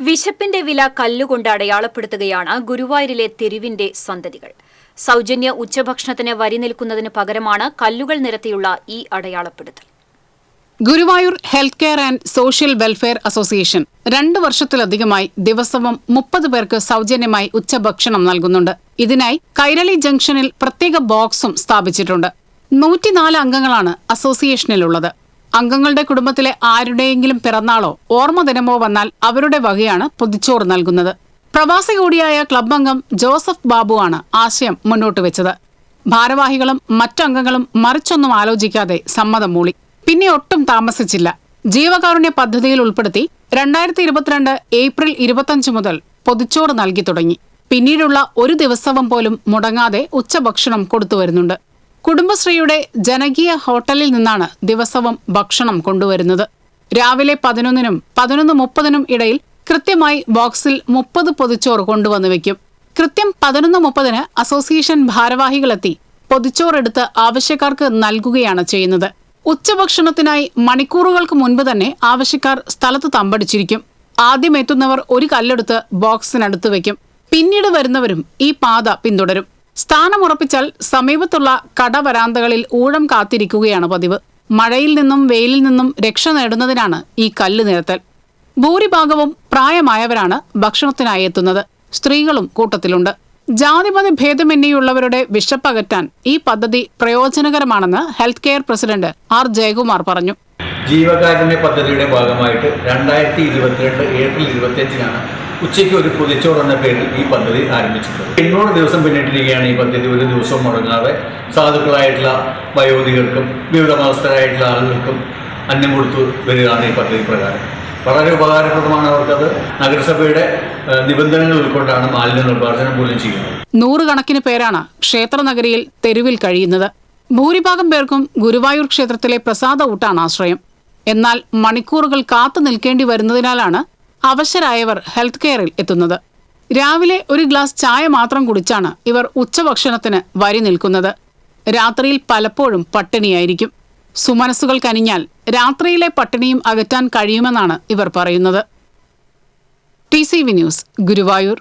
വിശപ്പിന്റെ വില കല്ലുകൊണ്ട് അടയാളപ്പെടുത്തുകയാണ് ഗുരുവായൂരിലെ തെരുവിന്റെ സന്തതികൾ. സൗജന്യ ഉച്ചഭക്ഷണത്തിന് വരി നിൽക്കുന്നതിന് പകരമാണ് കല്ലുകൾ നിരത്തിയുള്ള ഈ അടയാളപ്പെടുത്തൽ. Guruvayur health care and social welfare association രണ്ടു വർഷത്തിലധികമായി ദിവസവും മുപ്പത് പേർക്ക് സൗജന്യമായി ഉച്ചഭക്ഷണം നൽകുന്നുണ്ട്. ഇതിനായി കൈരളി ജംഗ്ഷനിൽ പ്രത്യേക ബോക്സും സ്ഥാപിച്ചിട്ടുണ്ട്. നൂറ്റിനാല് അംഗങ്ങളാണ് അസോസിയേഷനിലുള്ളത്. അംഗങ്ങളുടെ കുടുംബത്തിലെ ആരുടെയെങ്കിലും പിറന്നാളോ ഓർമ്മ ദിനമോ വന്നാൽ അവരുടെ വകയാണ് പൊതിച്ചോറ് നൽകുന്നത്. പ്രവാസി കൂടിയായ ക്ലബ് അംഗം ജോസഫ് ബാബുവാണ് ആശയം മുന്നോട്ട് വെച്ചത്. ഭാരവാഹികളും മറ്റംഗങ്ങളും മറിച്ചൊന്നും ആലോചിക്കാതെ സമ്മതം മൂളി. പിന്നെ ഒട്ടും താമസിച്ചില്ല. ജീവകാരുണ്യ പദ്ധതിയിൽ ഉൾപ്പെടുത്തി രണ്ടായിരത്തി ഇരുപത്തിരണ്ട് ഏപ്രിൽ ഇരുപത്തഞ്ച് മുതൽ പൊതിച്ചോറ് നൽകി തുടങ്ങി. പിന്നീടുള്ള ഒരു ദിവസവും പോലും മുടങ്ങാതെ ഉച്ചഭക്ഷണം കൊടുത്തുവരുന്നുണ്ട് കുടുംബശ്രീയുടെ ജനകീയ ഹോട്ടലിൽ നിന്നാണ് ദിവസവും ഭക്ഷണം കൊണ്ടുവരുന്നത്. രാവിലെ പതിനൊന്നിനും പതിനൊന്ന് മുപ്പതിനും ഇടയിൽ കൃത്യമായി ബോക്സിൽ മുപ്പത് പൊതിച്ചോറ് കൊണ്ടുവന്നു വെക്കും. കൃത്യം പതിനൊന്ന് മുപ്പതിന് അസോസിയേഷൻ ഭാരവാഹികളെത്തി പൊതിച്ചോറെടുത്ത് ആവശ്യക്കാർക്ക് നൽകുകയാണ് ചെയ്യുന്നത്. ഉച്ചഭക്ഷണത്തിനായി മണിക്കൂറുകൾക്ക് മുൻപ് തന്നെ ആവശ്യക്കാർ സ്ഥലത്ത് തമ്പടിച്ചിരിക്കും. ആദ്യം എത്തുന്നവർ ഒരു കല്ലെടുത്ത് ബോക്സിനടുത്ത് വയ്ക്കും പിന്നീട് വരുന്നവരും ഈ പാത പിന്തുടരും. സ്ഥാനമുറപ്പിച്ചാൽ സമീപത്തുള്ള കടവരാന്തകളിൽ ഊഴം കാത്തിരിക്കുകയാണ് പതിവ്. മഴയിൽ നിന്നും വെയിലിൽ നിന്നും രക്ഷ നേടുന്നതിനാണ് ഈ കല്ല് നിരത്തൽ. ഭൂരിഭാഗവും പ്രായമായവരാണ് ഭക്ഷണത്തിനായി എത്തുന്നത്. സ്ത്രീകളും കൂട്ടത്തിലുണ്ട്. ജാതിമതി ഭേദമന്യേയുള്ളവരുടെ വിശപ്പകറ്റാൻ ഈ പദ്ധതി പ്രയോജനകരമാണെന്ന് health care president R Jayakumar പറഞ്ഞു. ജീവകാരുണ്യ പദ്ധതിയുടെ ഭാഗമായിട്ട് രണ്ടായിരത്തി ഇരുപത്തിരണ്ട് ഏപ്രിൽ ഇരുപത്തിയഞ്ചിനാണ് ഉച്ചയ്ക്ക് ഒരു പൊതിച്ചോറ് എന്ന പേരിൽ ഈ പദ്ധതി ആരംഭിച്ചിട്ടുണ്ട്. എണ്ണൂറ് ദിവസം പിന്നിട്ടിരിക്കുകയാണ് ഈ പദ്ധതി. ഒരു ദിവസം മുടങ്ങാതെ സാധുക്കളായിട്ടുള്ള വയോധികർക്കും വിവിധ മതസ്ഥരായിട്ടുള്ള ആളുകൾക്കും അന്നം കൊടുത്തു വരികയാണ് ഈ പദ്ധതി പ്രകാരം. വളരെ ഉപകാരപ്രദമാണ് അവർക്കത്. നഗരസഭയുടെ നിബന്ധനകൾ ഉൾക്കൊണ്ടാണ് മാലിന്യ നിർമ്മാർജനം പോലും ചെയ്യുന്നത്. നൂറുകണക്കിന് പേരാണ് ക്ഷേത്ര നഗരിയിൽ തെരുവിൽ കഴിയുന്നത്. ഭൂരിഭാഗം പേർക്കും ഗുരുവായൂർ ക്ഷേത്രത്തിലെ പ്രസാദ ഊട്ടാണ് ആശ്രയം. എന്നാൽ മണിക്കൂറുകൾ കാത്തു നിൽക്കേണ്ടി വരുന്നതിനാലാണ് അവശരായവർ ഹെൽത്ത് കെയറിൽ എത്തുന്നത്. രാവിലെ ഒരു ഗ്ലാസ് ചായ മാത്രം കുടിച്ചാണ് ഇവർ ഉച്ചഭക്ഷണത്തിന് വരി നിൽക്കുന്നത്. രാത്രിയിൽ പലപ്പോഴും പട്ടിണിയായിരിക്കും. സുമനസ്സുകൾ കനിഞ്ഞാൽ രാത്രിയിലെ പട്ടിണിയും അകറ്റാൻ കഴിയുമെന്നാണ് ഇവർ പറയുന്നത്. T C V news Guruvayur.